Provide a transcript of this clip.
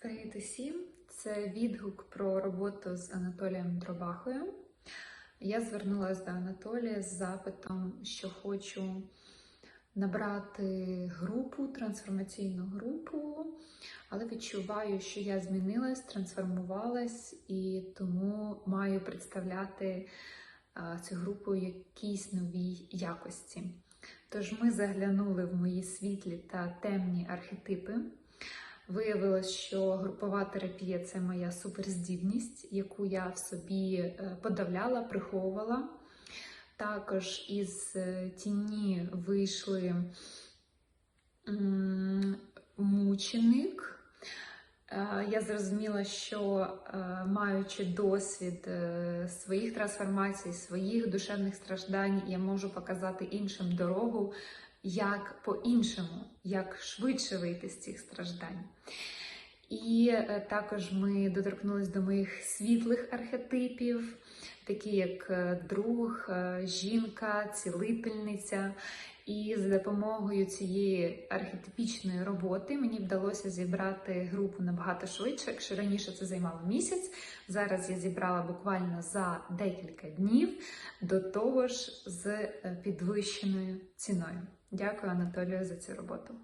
Привіт усім! Це відгук про роботу з Анатолієм Дробахою. Я звернулася до Анатолія з запитом, що хочу набрати групу, трансформаційну групу, але відчуваю, що я змінилась, трансформувалась і тому маю представляти цю групу якійсь новій якості. Тож ми заглянули в мої світлі та темні архетипи. Виявилось, що групова терапія це моя суперздібність, яку я в собі е, подавляла, приховувала. Також із е, тіні вийшли мученик. Е, Я зрозуміла, що маючи досвід своїх трансформацій, своїх душевних страждань, я можу показати іншим дорогу, як по-іншому, як швидше вийти з цих страждань. І е, також ми доторкнулись до моїх світлих архетипів, такі як е, друг, е, жінка, цілительниця. І за допомогою цієї архетипічної роботи мені вдалося зібрати групу набагато швидше. Якщо раніше це займало місяць, зараз я зібрала буквально за декілька днів, до того ж з підвищеною ціною. Дякую, Анатолію, за цю роботу.